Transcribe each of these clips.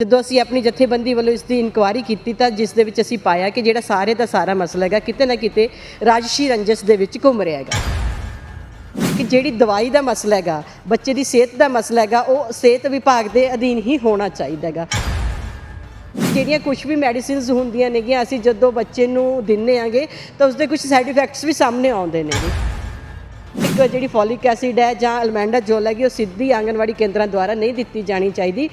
ਜਦੋਂ ਅਸੀਂ ਆਪਣੀ ਜਥੇਬੰਦੀ ਵੱਲੋਂ ਇਸ ਦੀ ਇਨਕੁਆਇਰੀ ਕੀਤੀ ਤਾਂ ਜਿਸ ਦੇ ਵਿੱਚ ਅਸੀਂ ਪਾਇਆ ਕਿ ਜਿਹੜਾ ਸਾਰੇ ਦਾ ਸਾਰਾ ਮਸਲਾ ਹੈਗਾ, ਕਿਤੇ ਨਾ ਕਿਤੇ ਰਾਜਸ਼ੀ ਰੰਜਸ ਦੇ ਵਿੱਚ ਘੁੰਮ ਰਿਹਾ ਹੈਗਾ। ਕਿ ਜਿਹੜੀ ਦਵਾਈ ਦਾ ਮਸਲਾ ਹੈਗਾ, ਬੱਚੇ ਦੀ ਸਿਹਤ ਦਾ ਮਸਲਾ ਹੈਗਾ, ਉਹ ਸਿਹਤ ਵਿਭਾਗ ਦੇ ਅਧੀਨ ਹੀ ਹੋਣਾ ਚਾਹੀਦਾ ਹੈਗਾ। ਜਿਹੜੀਆਂ ਕੁਝ ਵੀ ਮੈਡੀਸਿਨਸ ਹੁੰਦੀਆਂ ਨੇਗੀਆਂ, ਅਸੀਂ ਜਦੋਂ ਬੱਚੇ ਨੂੰ ਦਿੰਨੇ ਆਂਗੇ ਤਾਂ ਉਸਦੇ ਕੁਝ ਸਾਈਡ ਇਫੈਕਟਸ ਵੀ ਸਾਹਮਣੇ ਆਉਂਦੇ ਨੇਗੇ ਇੱਕ ਜਿਹੜੀ ਫੋਲਿਕ ਐਸਿਡ ਹੈ ਜਾਂ ਅਲਮੈਂਡਾ ਜੋਲ ਹੈਗੀ, ਉਹ ਸਿੱਧੀ ਆਂਗਨਵਾੜੀ ਕੇਂਦਰਾਂ ਦੁਆਰਾ ਨਹੀਂ ਦਿੱਤੀ ਜਾਣੀ ਚਾਹੀਦੀ।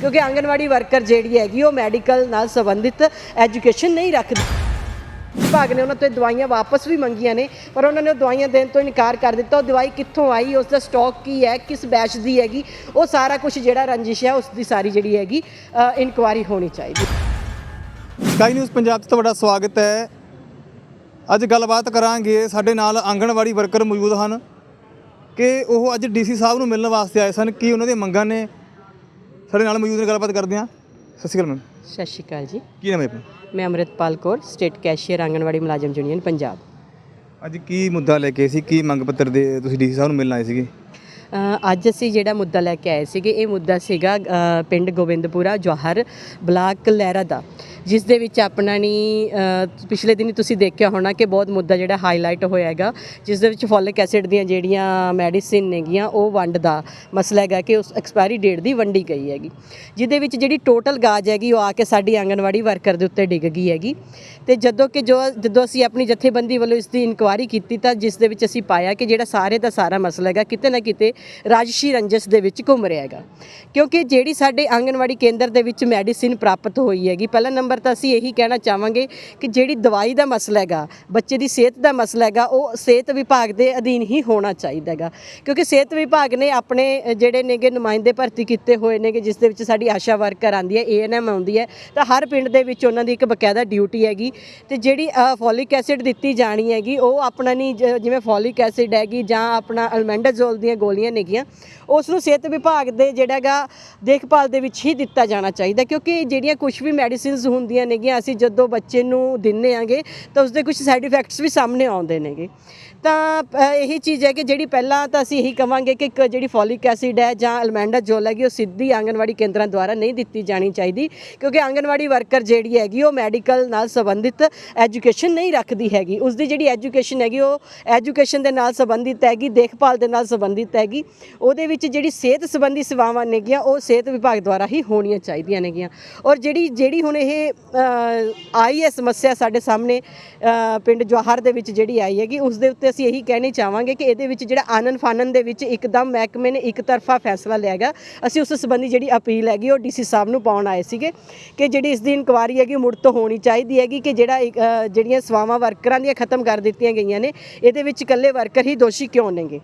ਕਿਉਂਕਿ ਆਂਗਨਵਾੜੀ ਵਰਕਰ ਜਿਹੜੀ ਹੈਗੀ ਉਹ ਮੈਡੀਕਲ ਨਾਲ ਸੰਬੰਧਿਤ ਐਜੂਕੇਸ਼ਨ ਨਹੀਂ ਰੱਖਦੀ। ਵਿਭਾਗ ਨੇ ਉਹਨਾਂ ਤੋਂ ਇਹ ਦਵਾਈਆਂ ਵਾਪਸ ਵੀ ਮੰਗੀਆਂ ਨੇ, ਪਰ ਉਹਨਾਂ ਨੇ ਉਹ ਦਵਾਈਆਂ ਦੇਣ ਤੋਂ ਇਨਕਾਰ ਕਰ ਦਿੱਤਾ। ਉਹ ਦਵਾਈ ਕਿੱਥੋਂ ਆਈ ਉਸ ਦਾ ਸਟਾਕ ਕੀ ਹੈ, ਕਿਸ ਬੈਚ ਦੀ ਹੈਗੀ, ਉਹ ਸਾਰਾ ਕੁਝ ਜਿਹੜਾ ਰੰਜਿਸ਼ ਹੈ ਉਸ ਦੀ ਸਾਰੀ ਜਿਹੜੀ ਹੈਗੀ ਇਨਕੁਆਇਰੀ ਹੋਣੀ ਚਾਹੀਦੀ। ਸਕਾਈ ਨਿਊਜ਼ ਪੰਜਾਬ 'ਚ ਤੁਹਾਡਾ ਸਵਾਗਤ ਹੈ। ਅੱਜ ਗੱਲਬਾਤ ਕਰਾਂਗੇ, ਸਾਡੇ ਨਾਲ ਆਂਗਣਵਾੜੀ ਵਰਕਰ ਮੌਜੂਦ ਹਨ ਕਿ ਉਹ ਅੱਜ ਡੀਸੀ ਸਾਹਿਬ ਨੂੰ ਮਿਲਣ ਵਾਸਤੇ ਆਏ ਸਨ। ਕੀ ਉਹਨਾਂ ਦੀਆਂ ਮੰਗਾਂ ਨੇ? ਸਾਡੇ ਨਾਲ ਮੌਜੂਦ ਨੇ ਗੱਲਬਾਤ ਕਰਦੇ ਹਾਂ। ਸਤਿ ਸ਼੍ਰੀ ਅਕਾਲ ਮੈਮ। ਸਤਿ ਸ਼੍ਰੀ ਅਕਾਲ ਜੀ। ਕੀ ਨਾਮ ਹੈ ਆਪਣਾ? ਮੈਂ ਅਮਰਿਤਪਾਲ ਕੌਰ ਸਟੇਟ ਕੈਸ਼ੀਅਰ ਆਂਗਨਵਾੜੀ ਮੁਲਾਜ਼ਮ ਯੂਨੀਅਨ ਪੰਜਾਬ। ਅੱਜ ਕੀ ਮੁੱਦਾ ਲੈ ਕੇ ਸੀ? ਕੀ ਮੰਗ ਪੱਤਰ ਦੇ ਤੁਸੀਂ ਡੀਸੀ ਸਾਹਿਬ ਨੂੰ ਮਿਲਣ ਆਏ ਸੀਗੇ? ਅੱਜ ਅਸੀਂ ਜਿਹੜਾ ਮੁੱਦਾ ਲੈ ਕੇ ਆਏ ਸੀਗੇ, ਇਹ ਮੁੱਦਾ ਸੀਗਾ ਪਿੰਡ ਗੋਬਿੰਦਪੁਰਾ ਜਵਾਹਰ ਬਲਾਕ ਲਹਿਰਾ ਦਾ, ਜਿਸ ਦੇ ਵਿੱਚ ਆਪਣਾ ਨਹੀਂ ਪਿਛਲੇ ਦਿਨੀ ਤੁਸੀਂ ਦੇਖਿਆ ਹੋਣਾ ਕਿ ਬਹੁਤ ਮੁੱਦਾ ਜਿਹੜਾ ਹਾਈਲਾਈਟ ਹੋਇਆ ਹੈਗਾ, ਜਿਸ ਦੇ ਵਿੱਚ ਫੋਲਿਕ ਐਸਿਡ ਦੀਆਂ ਜਿਹੜੀਆਂ ਮੈਡੀਸਿਨ ਨੇਗੀਆਂ, ਉਹ ਵੰਡ ਦਾ ਮਸਲਾ ਹੈਗਾ ਕਿ ਉਸ ਐਕਸਪਾਇਰੀ ਡੇਟ ਦੀ ਵੰਡੀ ਗਈ ਹੈਗੀ। ਜਿਹਦੇ ਵਿੱਚ ਜਿਹੜੀ ਟੋਟਲ ਗਾਜ ਹੈਗੀ, ਉਹ ਆ ਕੇ ਸਾਡੀ ਆਂਗਣਵਾੜੀ ਵਰਕਰ ਦੇ ਉੱਤੇ ਡਿੱਗ ਗਈ ਹੈਗੀ। ਤੇ ਜਦੋਂ ਕਿ ਜੋ, ਜਦੋਂ ਅਸੀਂ ਆਪਣੀ ਜਥੇਬੰਦੀ ਵੱਲੋਂ ਇਸ ਦੀ ਇਨਕੁਆਇਰੀ ਕੀਤੀ ਤਾਂ ਜਿਸ ਦੇ ਵਿੱਚ ਅਸੀਂ ਪਾਇਆ ਕਿ ਜਿਹੜਾ ਸਾਰੇ ਦਾ ਸਾਰਾ ਮਸਲਾ ਹੈਗਾ, ਕਿਤੇ ਨਾ ਕਿਤੇ ਰਾਜਸ਼ੀ ਰੰਜਸ ਦੇ ਵਿੱਚ ਘੁੰਮ ਰਿਹਾ ਹੈਗਾ। ਕਿਉਂਕਿ ਜਿਹੜੀ ਸਾਡੇ ਆਂਗਨਵਾੜੀ ਕੇਂਦਰ ਦੇ ਵਿੱਚ ਮੈਡੀਸਿਨ ਪ੍ਰਾਪਤ ਹੋਈ ਹੈਗੀ, ਪਹਿਲਾ ਨੰਬਰ ਤਾਂ ਅਸੀਂ ਇਹੀ ਕਹਿਣਾ ਚਾਹਾਂਗੇ ਕਿ ਜਿਹੜੀ ਦਵਾਈ ਦਾ ਮਸਲਾ ਹੈਗਾ, ਬੱਚੇ ਦੀ ਸਿਹਤ ਦਾ ਮਸਲਾ ਹੈਗਾ, ਉਹ ਸਿਹਤ ਵਿਭਾਗ ਦੇ ਅਧੀਨ ਹੀ ਹੋਣਾ ਚਾਹੀਦਾ ਹੈਗਾ। ਕਿਉਂਕਿ ਸਿਹਤ ਵਿਭਾਗ ਨੇ ਆਪਣੇ ਜਿਹੜੇ ਨੇਗੇ ਨੁਮਾਇੰਦੇ ਭਰਤੀ ਕੀਤੇ ਹੋਏ ਨੇਗੇ, ਜਿਸ ਦੇ ਵਿੱਚ ਸਾਡੀ ਆਸ਼ਾ ਵਰਕਰ ਆਂਦੀ ਹੈ ਏਐਨਐਮ ਆਉਂਦੀ ਹੈ, ਤਾਂ ਹਰ ਪਿੰਡ ਦੇ ਵਿੱਚ ਉਹਨਾਂ ਦੀ ਇੱਕ ਬਕਾਇਦਾ ਡਿਊਟੀ ਹੈਗੀ ਤੇ ਜਿਹੜੀ ਫੋਲਿਕ ਐਸਿਡ ਦਿੱਤੀ ਜਾਣੀ ਹੈਗੀ, ਉਹ ਆਪਣਾ ਨਹੀਂ ਜ- ਜਿਵੇਂ ਫੋਲਿਕ ਐਸਿਡ ਹੈਗੀ ਜਾਂ ਆਪਣਾ ਅਲਮੈਂਡਾਜ਼ੋਲ ਦੀਆਂ ਗੋਲੀਆਂ ਨੇਗੀਆਂ ਉਸ ਨੂੰ ਸਿਹਤ ਵਿਭਾਗ ਦੇ ਜਿਹੜਾ ਹੈਗਾ ਦੇਖਭਾਲ ਦੇ ਵਿੱਚ ਹੀ ਦਿੱਤਾ ਜਾਣਾ ਚਾਹੀਦਾ, ਕਿਉਂਕਿ ਜਿਹੜੀਆਂ ਕੁਝ ਵੀ ਮੈਡੀਸਿਨਸ ਹੁੰਦੀਆਂ ਨੇਗੀਆਂ, ਅਸੀਂ ਜਦੋਂ ਬੱਚੇ ਨੂੰ ਦਿੰਨੇ ਆਂਗੇ ਤਾਂ ਉਸਦੇ ਕੁਝ ਸਾਈਡ ਇਫੈਕਟਸ ਵੀ ਸਾਹਮਣੇ ਆਉਂਦੇ ਨੇਗੇ। ਤਾਂ ਇਹੀ ਚੀਜ਼ ਹੈ ਕਿ ਜਿਹੜੀ ਪਹਿਲਾਂ ਤਾਂ ਅਸੀਂ ਇਹੀ ਕਵਾਂਗੇ ਕਿ ਇੱਕ ਜਿਹੜੀ ਫੋਲਿਕ ਐਸਿਡ ਹੈ ਜਾਂ ਅਲਮੈਂਡਾ ਜੋਲ ਹੈਗੀ ਉਹ ਸਿੱਧੀ ਆਂਗਨਵਾੜੀ ਕੇਂਦਰਾਂ ਦੁਆਰਾ ਨਹੀਂ ਦਿੱਤੀ ਜਾਣੀ ਚਾਹੀਦੀ, ਕਿਉਂਕਿ ਆਂਗਨਵਾੜੀ ਵਰਕਰ ਜਿਹੜੀ ਹੈਗੀ ਉਹ ਮੈਡੀਕਲ ਨਾਲ ਸੰਬੰਧਿਤ ਐਜੂਕੇਸ਼ਨ ਨਹੀਂ ਰੱਖਦੀ ਹੈਗੀ। ਉਸ ਦੀ ਜਿਹੜੀ ਐਜੂਕੇਸ਼ਨ ਹੈਗੀ ਉਹ ਐਜੂਕੇਸ਼ਨ ਦੇ ਨਾਲ ਸੰਬੰਧਿਤ ਹੈਗੀ, ਦੇਖਭਾਲ ਦੇ ਨਾਲ ਸੰਬੰਧਿਤ ਹੈਗੀ, ਉਹਦੇ ਵਿੱਚ ਜਿਹੜੀ ਸਿਹਤ ਸੰਬੰਧੀ ਸੇਵਾਵਾਂ ਨੇਗੀਆਂ, ਉਹ ਸਿਹਤ ਵਿਭਾਗ ਦੁਆਰਾ ਹੀ ਹੋਣੀਆਂ ਚਾਹੀਦੀਆਂ ਨੇਗੀਆਂ। ਔਰ ਜਿਹੜੀ ਜਿਹੜੀ ਹੁਣ ਇਹ ਆਈ ਹੈ ਸਮੱਸਿਆ ਸਾਡੇ ਸਾਹਮਣੇ ਪਿੰਡ ਜਵਾਹਰ ਦੇ ਵਿੱਚ ਜਿਹੜੀ ਆਈ ਹੈਗੀ ਉਸ ਦੇ ਉੱਤੇ ਅਸੀਂ ਇਹੀ ਕਹਿਣੀ ਚਾਹਾਂਗੇ ਕਿ ਇਹਦੇ ਵਿੱਚ ਜਿਹੜਾ ਆਨਨ ਫਾਨਨ ਦੇ ਵਿੱਚ ਇੱਕਦਮ ਮਹਿਕਮੇ ਨੇ ਇੱਕ ਤਰਫਾ ਫੈਸਲਾ ਲਿਆ ਗਿਆ ਅਸੀਂ ਉਸ ਸੰਬੰਧੀ ਜਿਹੜੀ ਅਪੀਲ ਹੈਗੀ ਉਹ ਡੀਸੀ ਸਾਹਿਬ ਨੂੰ ਪਾਉਣ ਆਏ ਸੀਗੇ ਕਿ ਜਿਹੜੀ ਇਸ ਦੀ ਇਨਕੁਆਰੀ ਹੈਗੀ ਉਹ ਮੁੜ ਤੋਂ ਹੋਣੀ ਚਾਹੀਦੀ ਹੈਗੀ ਕਿ ਜਿਹੜਾ ਇੱਕ, ਜਿਹੜੀਆਂ ਸਵਾਵਾਂ ਵਰਕਰਾਂ ਦੀਆਂ ਖਤਮ ਕਰ ਦਿੱਤੀਆਂ ਗਈਆਂ ਨੇ ਇਹਦੇ ਵਿੱਚ ਇਕੱਲੇ ਵਰਕਰ ਹੀ ਦੋਸ਼ੀ ਕਿਉਂ ਨੇਗੇ?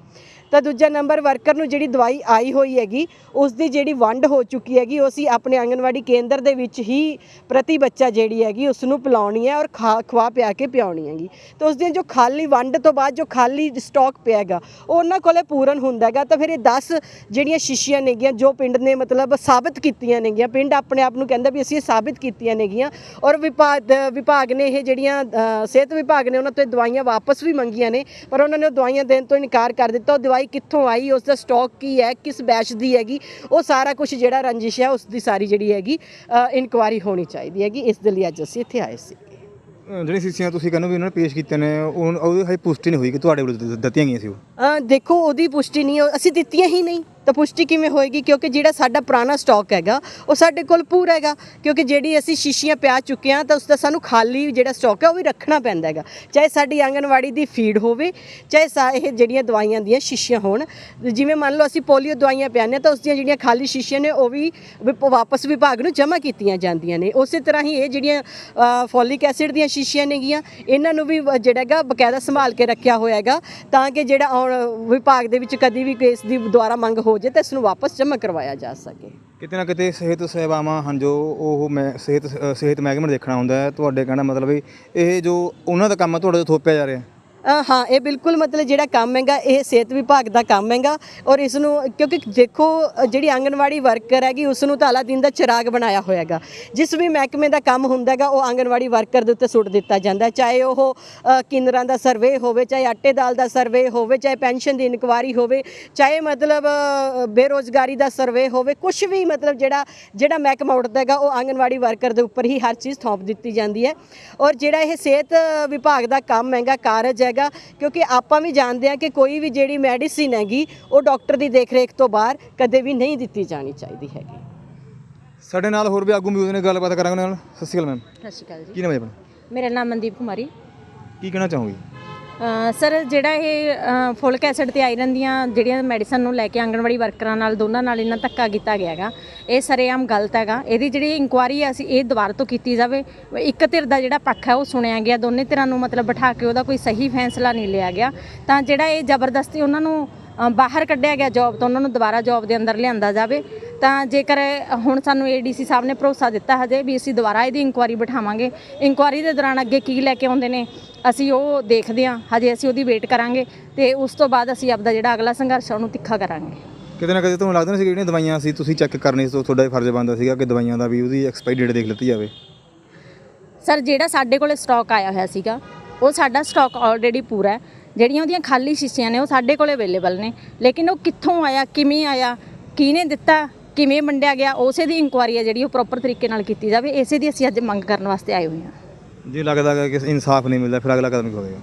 ਤਾਂ ਦੂਜਾ ਨੰਬਰ ਵਰਕਰ ਨੂੰ ਜਿਹੜੀ ਦਵਾਈ ਆਈ ਹੋਈ ਹੈਗੀ, ਉਸ ਦੀ ਜਿਹੜੀ ਵੰਡ ਹੋ ਚੁੱਕੀ ਹੈਗੀ, ਉਹ ਅਸੀਂ ਆਪਣੇ ਆਂਗਨਵਾੜੀ ਕੇਂਦਰ ਦੇ ਵਿੱਚ ਹੀ ਪ੍ਰਤੀ ਬੱਚਾ ਜਿਹੜੀ ਹੈਗੀ, ਉਸ ਨੂੰ ਪਿਲਾਉਣੀ ਹੈ ਔਰ ਖਾ, ਖਵਾ ਪਿਆ ਕੇ ਪਿਆਉਣੀ ਹੈਗੀ। ਤਾਂ ਉਸ ਦੀਆਂ ਜੋ ਖਾਲੀ ਵੰਡ ਤੋਂ ਬਾਅਦ ਜੋ ਖਾਲੀ ਸਟਾਕ ਪਿਆ ਹੈਗਾ ਉਹਨਾਂ ਕੋਲੇ ਪੂਰਨ ਹੁੰਦਾ ਹੈਗਾ। ਤਾਂ ਫਿਰ ਇਹ 10 ਜਿਹੜੀਆਂ ਸ਼ੀਸ਼ੀਆਂ ਨੇਗੀਆਂ, ਜੋ ਪਿੰਡ ਨੇ ਮਤਲਬ ਸਾਬਤ ਕੀਤੀਆਂ ਨੇਗੀਆਂ, ਪਿੰਡ ਆਪਣੇ ਆਪ ਨੂੰ ਕਹਿੰਦਾ ਵੀ ਅਸੀਂ ਇਹ ਸਾਬਤ ਕੀਤੀਆਂ ਨੇਗੀਆਂ ਔਰ ਵਿਭਾਗ ਵਿਭਾਗ ਨੇ ਇਹ ਜਿਹੜੀਆਂ ਸਿਹਤ ਵਿਭਾਗ ਨੇ ਉਹਨਾਂ ਤੋਂ ਇਹ ਦਵਾਈਆਂ ਵਾਪਸ ਵੀ ਮੰਗੀਆਂ ਨੇ, ਪਰ ਉਹਨਾਂ ਨੇ ਉਹ ਦਵਾਈਆਂ ਦੇਣ ਤੋਂ ਇਨਕਾਰ ਕਰ ਦਿੱਤਾ। ਉਹ ਦਵਾਈ ਕਿੱਥੋਂ ਆਈ ਉਸ ਦਾ ਸਟਾਕ ਕੀ ਹੈ ਕਿਸ ਬੈਚ ਦੀ ਹੈਗੀ ਉਹ ਸਾਰਾ ਕੁਝ ਜਿਹੜਾ ਰੰਜਿਸ਼ ਹੈ ਉਸ ਦੀ ਸਾਰੀ ਜਿਹੜੀ ਹੈਗੀ ਇਨਕੁਆਰੀ ਹੋਣੀ ਚਾਹੀਦੀ ਹੈਗੀ। ਇਸ ਦੇ ਲਈ ਅੱਜ ਅਸੀਂ ਇੱਥੇ ਆਏ ਸੀ। ਜਿਹੜੀ ਸ਼ੀਸ਼ੀਆਂ ਤੁਸੀਂ ਕਹਿੰਦੇ ਵੀ ਉਹਨਾਂ ਨੇ ਪੇਸ਼ ਕੀਤੇ ਨੇ ਉਹ ਉਹਦੀ ਹਾਈ ਪੁਸ਼ਟੀ ਨਹੀਂ ਹੋਈ ਕਿ ਤੁਹਾਡੇ ਵੱਲੋਂ ਦਿੱਤੀਆਂ ਗਈਆਂ ਸੀ ਉਹ। ਦੇਖੋ ਉਹਦੀ ਪੁਸ਼ਟੀ ਨਹੀਂ ਅਸੀਂ ਦਿੱਤੀਆਂ ਹੀ ਨਹੀਂ। ਤਾਂ ਪੁਸ਼ਟੀ ਕਿਵੇਂ ਹੋਏਗੀ? ਕਿਉਂਕਿ ਜਿਹੜਾ ਸਾਡਾ ਪੁਰਾਣਾ ਸਟਾਕ ਹੈਗਾ, ਉਹ ਸਾਡੇ ਕੋਲ ਪੂਰਾ ਹੈਗਾ। ਕਿਉਂਕਿ ਜਿਹੜੀ ਅਸੀਂ ਸ਼ੀਸ਼ੀਆਂ ਪਿਆ ਚੁੱਕੇ ਹਾਂ, ਤਾਂ ਉਸ ਦਾ ਸਾਨੂੰ ਖਾਲੀ ਜਿਹੜਾ ਸਟਾਕ ਹੈ, ਉਹ ਵੀ ਰੱਖਣਾ ਪੈਂਦਾ ਹੈਗਾ। ਚਾਹੇ ਸਾਡੀ ਆਂਗਣਵਾੜੀ ਦੀ ਫੀਡ ਹੋਵੇ, ਚਾਹੇ ਸਾ ਇਹ ਜਿਹੜੀਆਂ ਦਵਾਈਆਂ ਦੀਆਂ ਸ਼ੀਸ਼ੀਆਂ ਹੋਣ। ਜਿਵੇਂ ਮੰਨ ਲਓ, ਅਸੀਂ ਪੋਲੀਓ ਦਵਾਈਆਂ ਪਿਆਉਂਦੇ ਹਾਂ ਤਾਂ ਉਸ ਦੀਆਂ ਜਿਹੜੀਆਂ ਖਾਲੀ ਸ਼ੀਸ਼ੀਆਂ ਨੇ, ਉਹ ਵੀ ਵਿਪ- ਵਾਪਸ ਵਿਭਾਗ ਨੂੰ ਜਮ੍ਹਾਂ ਕੀਤੀਆਂ ਜਾਂਦੀਆਂ ਨੇ। ਉਸੇ ਤਰ੍ਹਾਂ ਹੀ ਇਹ ਜਿਹੜੀਆਂ ਫੋਲਿਕ ਐਸਿਡ ਦੀਆਂ ਸ਼ੀਸ਼ੀਆਂ ਨੇਗੀਆਂ, ਇਹਨਾਂ ਨੂੰ ਵੀ ਜਿਹੜਾ ਹੈਗਾ, ਬਕਾਇਦਾ ਸੰਭਾਲ ਕੇ ਰੱਖਿਆ ਹੋਇਆ ਹੈਗਾ, ਤਾਂ ਕਿ ਜਿਹੜਾ ਆਉਣ ਵਿਭਾਗ ਦੇ ਵਿੱਚ ਕਦੀ ਵੀ ਕੇਸ ਦੀ ਦੁਆਰਾ ਮੰਗ ਹੋ ਹੋ ਜੇ ਤਾਂ ਇਸ ਨੂੰ ਵਾਪਸ ਜਮ੍ਹਾਂ ਕਰਵਾਇਆ ਜਾ ਸਕੇ। ਕਿਤੇ ਨਾ ਕਿਤੇ ਸਿਹਤ ਸੇਵਾਵਾਂ ਹਨ ਜੋ ਉਹ ਮੈਂ ਸਿਹਤ ਸਿਹਤ ਮਹਿਕਮੇ ਨੂੰ ਦੇਖਣਾ ਹੁੰਦਾ ਹੈ, ਤੁਹਾਡੇ ਕਹਿਣਾ ਮਤਲਬ ਵੀ ਇਹ ਜੋ ਉਹਨਾਂ ਦਾ ਕੰਮ ਹੈ, ਤੁਹਾਡੇ ਤੋਂ ਥੋਪਿਆ ਜਾ ਰਿਹਾ ਹਾਂ ਇਹ ਬਿਲਕੁਲ ਮਤਲਬ ਜਿਹੜਾ ਕੰਮ ਹੈਗਾ ਇਹ ਸਿਹਤ ਵਿਭਾਗ ਦਾ ਕੰਮ ਹੈਗਾ ਔਰ ਇਸ ਨੂੰ ਕਿਉਂਕਿ ਦੇਖੋ ਜਿਹੜੀ ਆਂਗਣਵਾੜੀ ਵਰਕਰ ਹੈਗੀ ਉਸ ਨੂੰ ਤਾਂ ਅਲਾ ਦਿਨ ਦਾ ਚਿਰਾਗ ਬਣਾਇਆ ਹੋਇਆ ਹੈਗਾ। ਜਿਸ ਵੀ ਮਹਿਕਮੇ ਦਾ ਕੰਮ ਹੁੰਦਾ ਹੈਗਾ ਉਹ ਆਂਗਣਵਾੜੀ ਵਰਕਰ ਦੇ ਉੱਤੇ ਸੁੱਟ ਦਿੱਤਾ ਜਾਂਦਾ। ਚਾਹੇ ਉਹ ਕਿੰਨਰਾਂ ਦਾ ਸਰਵੇ ਹੋਵੇ ਚਾਹੇ ਆਟੇ ਦਾਲ ਦਾ ਸਰਵੇ ਹੋਵੇ ਚਾਹੇ ਪੈਨਸ਼ਨ ਦੀ ਇਨਕੁਆਰੀ ਹੋਵੇ ਚਾਹੇ ਮਤਲਬ ਅ, ਬੇਰੋਜ਼ਗਾਰੀ ਦਾ ਸਰਵੇ ਹੋਵੇ ਕੁਝ ਵੀ ਮਤਲਬ ਜਿਹੜਾ ਜਿਹੜਾ ਮਹਿਕਮਾ ਉੱਠਦਾ ਹੈਗਾ ਉਹ ਆਂਗਣਵਾੜੀ ਵਰਕਰ ਦੇ ਉੱਪਰ ਹੀ ਹਰ ਚੀਜ਼ ਥੌਂਪ ਦਿੱਤੀ ਜਾਂਦੀ ਹੈ। ਔਰ ਜਿਹੜਾ ਇਹ ਸਿਹਤ ਵਿਭਾਗ ਦਾ ਕੰਮ ਹੈਗਾ ਕਾਰਜ ਹੈਗਾ ਕਿਉਂਕਿ ਆਪਾਂ ਵੀ ਜਾਣਦੇ ਹਾਂ ਕਿ ਕੋਈ ਵੀ ਜਿਹੜੀ ਮੈਡੀਸਿਨ ਹੈਗੀ ਉਹ ਡਾਕਟਰ ਦੀ ਦੇਖਰੇਖ ਤੋਂ ਬਾਹਰ ਕਦੇ ਵੀ ਨਹੀਂ ਦਿੱਤੀ ਜਾਣੀ ਚਾਹੀਦੀ ਹੈਗੀ। ਸਾਡੇ ਨਾਲ ਹੋਰ ਵੀ ਆਗੂ ਮੌਜੂਦ ਨੇ ਗੱਲਬਾਤ ਕਰਾਂਗੇ ਉਹਨਾਂ ਨਾਲ। ਸਤਿ ਸ਼੍ਰੀ ਅਕਾਲ ਮੈਮ। ਸਤਿ ਸ਼੍ਰੀ ਅਕਾਲ ਜੀ। ਕੀ ਨਾਮ ਹੈ ਆਪਣਾ? ਮੇਰਾ ਨਾਮ ਮਨਦੀਪ ਕੁਮਾਰੀ। ਕੀ ਕਹਿਣਾ ਚਾਹੋਗੇ? ਸਰ, ਜਿਹੜਾ ਇਹ ਫੋਲਿਕ ਐਸਿਡ ਤੇ ਆਇਰਨ ਦੀਆਂ ਜਿਹੜੀਆਂ ਮੈਡੀਸਨ ਨੂੰ ਲੈ ਕੇ ਆਂਗਣਵਾੜੀ ਵਰਕਰਾਂ ਨਾਲ, ਦੋਨਾਂ ਨਾਲ ਇਹਨਾਂ ਧੱਕਾ ਕੀਤਾ ਗਿਆ ਹੈਗਾ। ਇਹ ਸਰੇਆਮ ਗਲਤ ਹੈਗਾ। ਇਹਦੀ ਜਿਹੜੀ ਇਨਕੁਆਰੀ ਹੈ ਅਸੀਂ ਇਹ ਦੁਬਾਰਾ ਤੋਂ ਕੀਤੀ ਜਾਵੇ। ਇੱਕ ਧਿਰ ਦਾ ਜਿਹੜਾ ਪੱਖ ਹੈ, ਉਹ ਸੁਣਿਆ ਗਿਆ। ਦੋਨੇ ਧਿਰਾਂ ਨੂੰ ਮਤਲਬ ਬਿਠਾ ਕੇ ਉਹਦਾ ਕੋਈ ਸਹੀ ਫੈਸਲਾ ਨਹੀਂ ਲਿਆ ਗਿਆ। ਤਾਂ ਜਿਹੜਾ ਇਹ ਜ਼ਬਰਦਸਤੀ ਉਹਨਾਂ ਨੂੰ ਬਾਹਰ ਕੱਢਿਆ ਗਿਆ ਜੌਬ ਤੋਂ, ਉਹਨਾਂ ਨੂੰ ਦੁਬਾਰਾ ਜੌਬ ਦੇ ਅੰਦਰ ਲਿਆਂਦਾ ਜਾਵੇ। ਤਾਂ ਜੇਕਰ ਹੁਣ ਸਾਨੂੰ ਏਡੀਸੀ ਸਾਹਿਬ ਨੇ ਭਰੋਸਾ ਦਿੱਤਾ ਹਜੇ ਵੀ ਅਸੀਂ ਦੁਬਾਰਾ ਇਹਦੀ ਇਨਕੁਆਰੀ ਬਿਠਾਵਾਂਗੇ। ਇਨਕੁਆਰੀ ਦੇ ਦੌਰਾਨ ਅੱਗੇ ਕੀ ਲੈ ਕੇ ਆਉਂਦੇ ਨੇ? ਅਸੀਂ ਉਹ ਦੇਖਦੇ ਹਾਂ ਹਜੇ ਅਸੀਂ ਉਹਦੀ ਵੇਟ ਕਰਾਂਗੇ ਤੇ ਉਸ ਤੋਂ ਬਾਅਦ ਅਸੀਂ ਆਪਦਾ ਜਿਹੜਾ ਅਗਲਾ ਸੰਘਰਸ਼ ਆ ਉਹਨੂੰ ਤਿੱਖਾ ਕਰਾਂਗੇ। ਕਿਤੇ ਨਾ ਕਿਤੇ ਤੁਹਾਨੂੰ ਲੱਗਦਾ ਨਹੀਂ ਸੀ ਕਿ ਜਿਹੜੀਆਂ ਦਵਾਈਆਂ ਸੀ ਤੁਸੀਂ ਚੈੱਕ ਕਰਨੀ ਸੀ ਤੁਹਾਡਾ ਫਰਜ਼ ਬਣਦਾ ਸੀਗਾ ਕਿ ਦਵਾਈਆਂ ਦਾ ਵੀ ਉਹਦੀ ਐਕਸਪਾਇਰੀ ਡੇਟ ਦੇਖ ਲਿੱਤੀ ਜਾਵੇ? ਸਰ ਜਿਹੜਾ ਸਾਡੇ ਕੋਲੇ ਸਟਾਕ ਆਇਆ ਹੋਇਆ ਸੀਗਾ ਉਹ ਸਾਡਾ ਸਟਾਕ ਆਲਰੇਡੀ ਪੂਰਾ ਹੈ। ਜਿਹੜੀਆਂ ਉਹਦੀਆਂ ਖਾਲੀ ਸ਼ੀਸ਼ੀਆਂ ਨੇ ਉਹ ਸਾਡੇ ਕੋਲੇ ਅਵੇਲੇਬਲ ਨੇ। ਲੇਕਿਨ ਉਹ ਕਿੱਥੋਂ ਆਇਆ ਕਿਵੇਂ ਆਇਆ ਕਿਹਨੇ ਦਿੱਤਾ ਕਿਵੇਂ ਵੰਡਿਆ ਗਿਆ ਉਸੇ ਦੀ ਇਨਕੁਆਰੀ ਹੈ ਜਿਹੜੀ ਉਹ ਪ੍ਰੋਪਰ ਤਰੀਕੇ ਨਾਲ ਕੀਤੀ ਜਾਵੇ। ਇਸੇ ਦੀ ਅਸੀਂ ਅੱਜ ਮੰਗ ਕਰਨ ਵਾਸਤੇ ਆਏ ਹੋਏ ਹਾਂ। ਜੇ ਲੱਗਦਾ ਗਾ ਕਿ ਇਨਸਾਫ ਨਹੀਂ ਮਿਲਦਾ, ਫਿਰ ਅਗਲਾ ਕਦਮ ਕੀ ਹੋਵੇਗਾ?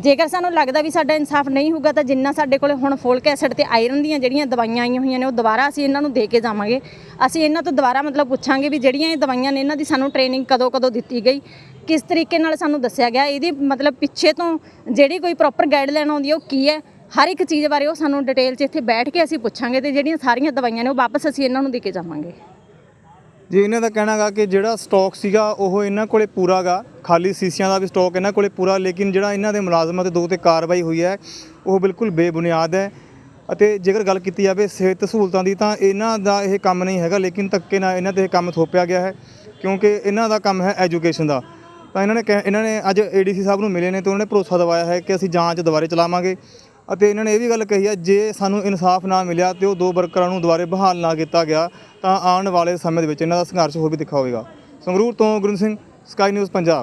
ਜੇਕਰ ਸਾਨੂੰ ਲੱਗਦਾ ਵੀ ਸਾਡਾ ਇਨਸਾਫ ਨਹੀਂ ਹੋਊਗਾ, ਤਾਂ ਜਿੰਨਾ ਸਾਡੇ ਕੋਲੇ ਹੁਣ ਫੋਲਿਕ ਐਸਿਡ ਤੇ ਆਇਰਨ ਦੀਆਂ ਜਿਹੜੀਆਂ ਦਵਾਈਆਂ ਆਈਆਂ ਹੋਈਆਂ ਨੇ, ਉਹ ਦੁਬਾਰਾ ਅਸੀਂ ਇਹਨਾਂ ਨੂੰ ਦੇ ਕੇ ਜਾਵਾਂਗੇ। ਅਸੀਂ ਇਹਨਾਂ ਤੋਂ ਦੁਬਾਰਾ ਮਤਲਬ ਪੁੱਛਾਂਗੇ ਵੀ ਜਿਹੜੀਆਂ ਇਹ ਦਵਾਈਆਂ ਨੇ, ਇਹਨਾਂ ਦੀ ਸਾਨੂੰ ਟ੍ਰੇਨਿੰਗ ਕਦੋਂ ਕਦੋਂ ਦਿੱਤੀ ਗਈ? ਕਿਸ ਤਰੀਕੇ ਨਾਲ ਸਾਨੂੰ ਦੱਸਿਆ ਗਿਆ? ਇਹਦੀ ਮਤਲਬ ਪਿੱਛੇ ਤੋਂ ਜਿਹੜੀ ਕੋਈ ਪ੍ਰੋਪਰ ਗਾਈਡਲਾਈਨ ਆਉਂਦੀ ਹੈ ਉਹ ਕੀ ਹੈ? ਹਰ ਇੱਕ ਚੀਜ਼ ਬਾਰੇ ਉਹ ਸਾਨੂੰ ਡਿਟੇਲ 'ਚ ਇੱਥੇ ਬੈਠ ਕੇ ਅਸੀਂ ਪੁੱਛਾਂਗੇ ਤੇ ਜਿਹੜੀਆਂ ਸਾਰੀਆਂ ਦਵਾਈਆਂ ਨੇ, ਉਹ ਵਾਪਸ ਅਸੀਂ ਇਹਨਾਂ ਨੂੰ ਦੇ ਕੇ ਜਾਵਾਂਗੇ। ਜੀ ਇਹਨਾਂ ਦਾ ਕਹਿਣਾ ਗਾ ਕਿ ਜਿਹੜਾ ਸਟਾਕ ਸੀਗਾ, ਉਹ ਇਹਨਾਂ ਕੋਲੇ ਪੂਰਾ ਗਾ। ਖਾਲੀ ਸੀਸੀਆਂ ਦਾ ਵੀ ਸਟਾਕ ਇਹਨਾਂ ਕੋਲੇ ਪੂਰਾ, ਲੇਕਿਨ ਜਿਹੜਾ ਇਹਨਾਂ ਦੇ ਮੁਲਾਜ਼ਮਾਂ ਤੇ ਦੋ ਤੇ ਕਾਰਵਾਈ ਹੋਈ ਹੈ, ਉਹ ਬਿਲਕੁਲ ਬੇਬੁਨਿਆਦ ਹੈ। ਅਤੇ ਜੇਕਰ ਗੱਲ ਕੀਤੀ ਜਾਵੇ ਸਿਹਤ ਸਹੂਲਤਾਂ ਦੀ, ਤਾਂ ਇਹਨਾਂ ਦਾ ਇਹ ਕੰਮ ਨਹੀਂ ਹੈਗਾ, ਲੇਕਿਨ ਧੱਕੇ ਨਾਲ ਇਹਨਾਂ ਤੇ ਇਹ ਕੰਮ ਥੋਪਿਆ ਗਿਆ ਹੈ, ਕਿਉਂਕਿ ਇਹਨਾਂ ਦਾ ਕੰਮ ਹੈ ਐਜੂਕੇਸ਼ਨ ਦਾ। ਤਾਂ ਇਹਨਾਂ ਨੇ ਕਹਿ- ਇਹਨਾਂ ਨੇ ਅੱਜ ਏਡੀਸੀ ਸਾਹਿਬ ਨੂੰ ਮਿਲੇ ਨੇ, ਤੇ ਉਹਨਾਂ ਨੇ ਭਰੋਸਾ ਦਿਵਾਇਆ ਹੈ ਕਿ ਅਸੀਂ ਜਾਂਚ ਦੁਬਾਰੇ ਚਲਾਵਾਂਗੇ। ਅਤੇ ਇਹਨਾਂ ਨੇ ਇਹ ਵੀ ਗੱਲ ਕਹੀ ਹੈ ਜੇ ਸਾਨੂੰ ਇਨਸਾਫ ਨਾ ਮਿਲਿਆ ਤੇ ਉਹ ਦੋ ਵਰਕਰਾਂ ਨੂੰ ਦੁਬਾਰੇ ਬਹਾਲ ਨਾ ਕੀਤਾ ਗਿਆ, ਤਾਂ ਆਉਣ ਵਾਲੇ ਸਮੇਂ ਦੇ ਵਿੱਚ ਇਹਨਾਂ ਦਾ ਸੰਘਰਸ਼ ਹੋਰ ਵੀ ਤਿੱਖਾ ਹੋਵੇਗਾ ਸੰਗਰੂਰ ਤੋਂ ਗੁਰਿੰਦ ਸਿੰਘ ਸਕਾਈ ਨਿਊਜ਼ ਪੰਜਾਬ।